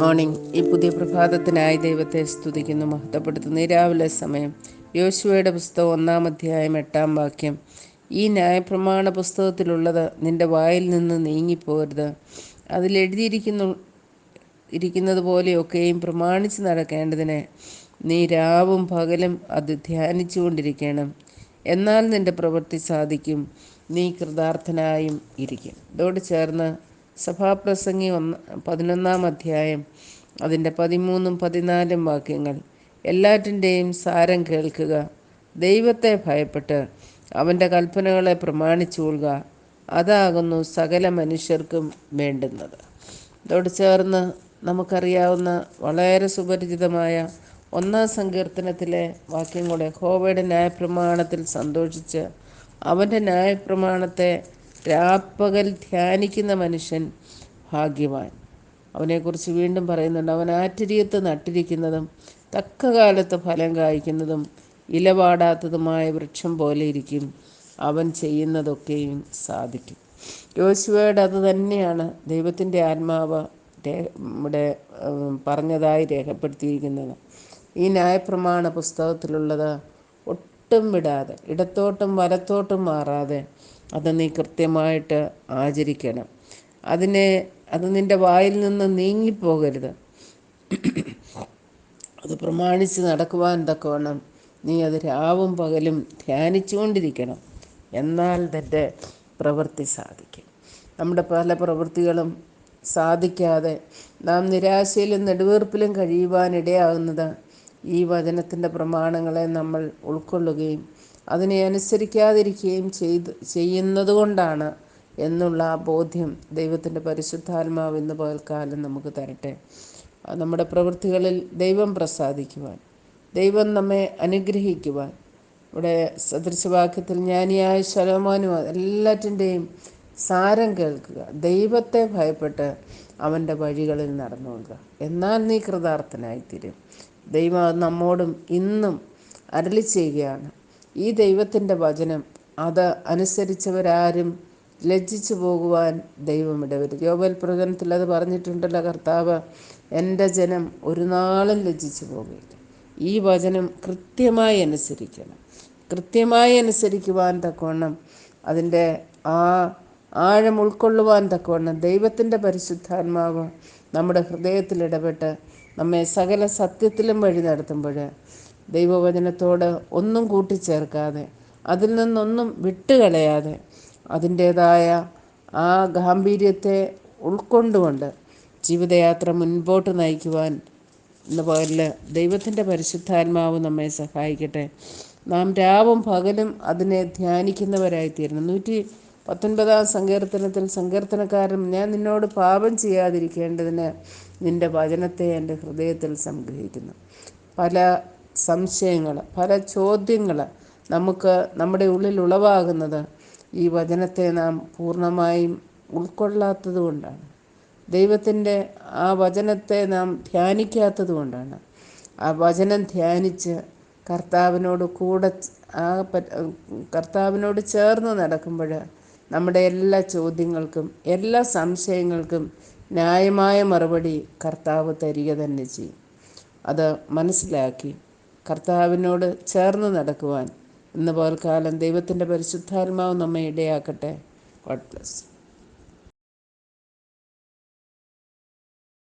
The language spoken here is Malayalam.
മോർണിംഗ് ഈ പുതിയ പ്രഭാതത്തിനായി ദൈവത്തെ സ്തുതിക്കുന്നു മഹത്വപ്പെടുത്തുന്നു. രാവിലെ സമയം യോശുവയുടെ പുസ്തകം ഒന്നാം അധ്യായം എട്ടാം വാക്യം. ഈ ന്യായപ്രമാണ പുസ്തകത്തിലുള്ളത് നിന്റെ വായിൽ നിന്ന് നീങ്ങിപ്പോരുത്. അതിലെഴുതിയിരിക്കുന്നു ഇരിക്കുന്നത് പോലെയൊക്കെയും പ്രമാണിച്ച് നടക്കേണ്ടതിന് നീ രാവും പകലും അത് ധ്യാനിച്ചുകൊണ്ടിരിക്കണം. എന്നാൽ നിന്റെ പ്രവൃത്തി സാധിക്കും. നീ കൃതാർത്ഥനായും ഇരിക്കും. ഇതോട് ചേർന്ന് സഭാപ്രസംഗി ഒന്ന് പതിനൊന്നാം അധ്യായം അതിന്റെ പതിമൂന്നും പതിനാലും വാക്യങ്ങൾ. എല്ലാറ്റിന്റെയും സാരം കേൾക്കുക. ദൈവത്തെ ഭയപ്പെട്ട് അവന്റെ കൽപ്പനകളെ പ്രമാണിച്ചു പ്രമാണിച്ചുകൊള്ളുക. അതാകുന്നു സകല മനുഷ്യർക്കും വേണ്ടുന്നത്. ഇതോട് ചേർന്ന് നമുക്കറിയാവുന്ന വളരെ സുപരിചിതമായ ഒന്നാം സങ്കീർത്തനത്തിലെ വാക്യം കൂടെ ഹോവയുടെ ന്യായപ്രമാണത്തിൽ സന്തോഷിച്ച് അവന്റെ ന്യായപ്രമാണത്തെ രാപ്പകൽ ധ്യാനിക്കുന്ന മനുഷ്യൻ ഭാഗ്യവാൻ. അവനെക്കുറിച്ച് വീണ്ടും പറയുന്നുണ്ട് അവൻ ആറ്റിരിയത്ത് നട്ടിരിക്കുന്നതും തക്ക കാലത്ത് ഫലം കായ്ക്കുന്നതും ഇലപാടാത്തതുമായ വൃക്ഷം പോലെ ഇരിക്കും. അവൻ ചെയ്യുന്നതൊക്കെയും സാധിക്കും. യോശുവയുടെ അത് തന്നെയാണ് ദൈവത്തിന്റെ ആത്മാവ് ഇവിടെ പറഞ്ഞതായി രേഖപ്പെടുത്തിയിരിക്കുന്നത്. ഈ ന്യായപ്രമാണ പുസ്തകത്തിലുള്ളത് ഒട്ടും വിടാതെ ഇടത്തോട്ടും വലത്തോട്ടും മാറാതെ അത് നീ കൃത്യമായിട്ട് ആചരിക്കണം. അതിനെ അത് നിന്റെ വായിൽ നിന്ന് നീങ്ങിപ്പോകരുത്. അത് പ്രമാണിച്ച് നടക്കുവാൻ തക്കവണ്ണം നീ അത് രാവും പകലും ധ്യാനിച്ചുകൊണ്ടിരിക്കണം. എന്നാൽ തന്റെ പ്രവൃത്തി സാധിക്കും. നമ്മുടെ പല പ്രവൃത്തികളും സാധിക്കാതെ നാം നിരാശയിലും നെടുവീർപ്പിലും കഴിയുവാനിടയാകുന്നത് ഈ വചനത്തിന്റെ പ്രമാണങ്ങളെ നമ്മൾ ഉൾക്കൊള്ളുകയും അതിനെ അനുസരിക്കാതിരിക്കുകയും ചെയ്ത് ചെയ്യുന്നതുകൊണ്ടാണ് എന്നുള്ള ബോധ്യം ദൈവത്തിന്റെ പരിശുദ്ധാത്മാവ് ഇന്ന് പകൽക്കാലം നമുക്ക് തരട്ടെ. നമ്മുടെ പ്രവൃത്തികളിൽ ദൈവം പ്രസാദിക്കുവാൻ ദൈവം നമ്മെ അനുഗ്രഹിക്കുവാൻ ഇവിടെ സദൃശവാക്യത്തിൽ ജ്ഞാനിയായ ശലോമാനും എല്ലാറ്റിന്റെയും സാരം കേൾക്കുക ദൈവത്തെ ഭയപ്പെട്ട് അവന്റെ വഴികളിൽ നടന്നുകൊള്ളുക എന്നാൽ നീ കൃതാർത്ഥനായിത്തീരും. ദൈവം നമ്മോടും ഇന്നും അരളി ചെയ്യുകയാണ്. ഈ ദൈവത്തിന്റെ വചനം അത് അനുസരിച്ചവരാരും ലജ്ജിച്ചു പോകുവാൻ ദൈവം ഇടവരും യോബൽ പ്രകടനത്തിൽ അത് പറഞ്ഞിട്ടുണ്ടല്ലോ കർത്താവ് എന്റെ ജനം ഒരു നാളും ലജ്ജിച്ചു പോകുകയില്ല ഈ വചനം കൃത്യമായി അനുസരിക്കണം. കൃത്യമായി അനുസരിക്കുവാൻ തക്കവണ്ണം അതിന്റെ ആ ആഴം ഉൾക്കൊള്ളുവാൻ തക്കവണ്ണം ദൈവത്തിന്റെ പരിശുദ്ധാത്മാവ് നമ്മുടെ ഹൃദയത്തിൽ ഇടപെട്ട് നമ്മെ സകല സത്യത്തിലും വഴി നടത്തുമ്പോൾ ദൈവവചനത്തോട് ഒന്നും കൂട്ടിച്ചേർക്കാതെ അതിൽ നിന്നൊന്നും വിട്ടുകളയാതെ അതിന്റേതായ ആ ഗാംഭീര്യത്തെ ഉൾക്കൊണ്ടുകൊണ്ട് ജീവിതയാത്ര മുൻപോട്ട് നയിക്കുവാൻ എന്ന പോലെ ദൈവത്തിന്റെ പരിശുദ്ധാത്മാവ് നമ്മെ സഹായിക്കട്ടെ. നാം രാവും പകലും അതിനെ ധ്യാനിക്കുന്നവരായിത്തീരണം നൂറ്റി പത്തൊൻപതാം സങ്കീർത്തനത്തിൽ സങ്കീർത്തനക്കാരൻ ഞാൻ നിന്നോട് പാപം ചെയ്യാതിരിക്കേണ്ടതിന് നിന്റെ വചനത്തെ എന്റെ ഹൃദയത്തിൽ സംഗ്രഹിക്കുന്നു. പല സംശയങ്ങൾ പല ചോദ്യങ്ങൾ നമുക്ക് നമ്മുടെ ഉള്ളിൽ ഉളവാകുന്നത് ഈ വചനത്തെ നാം പൂർണമായും ഉൾക്കൊള്ളാത്തത് കൊണ്ടാണ്. ദൈവത്തിന്റെ ആ വചനത്തെ നാം ധ്യാനിക്കാത്തത് കൊണ്ടാണ്. ആ വചനം ധ്യാനിച്ച് കർത്താവിനോട് കൂടെ ആ കർത്താവിനോട് ചേർന്ന് നടക്കുമ്പോൾ നമ്മുടെ എല്ലാ ചോദ്യങ്ങൾക്കും എല്ലാ സംശയങ്ങൾക്കും ന്യായമായ മറുപടി കർത്താവ് തരിക തന്നെ ചെയ്യും. അത് മനസ്സിലാക്കി കർത്താവിനോട് ചേർന്ന് നടക്കുവാൻ ഇന്ന് പോൽക്കാലം ദൈവത്തിന്റെ പരിശുദ്ധാത്മാവ് നമ്മെ ഇടയാക്കട്ടെ. God bless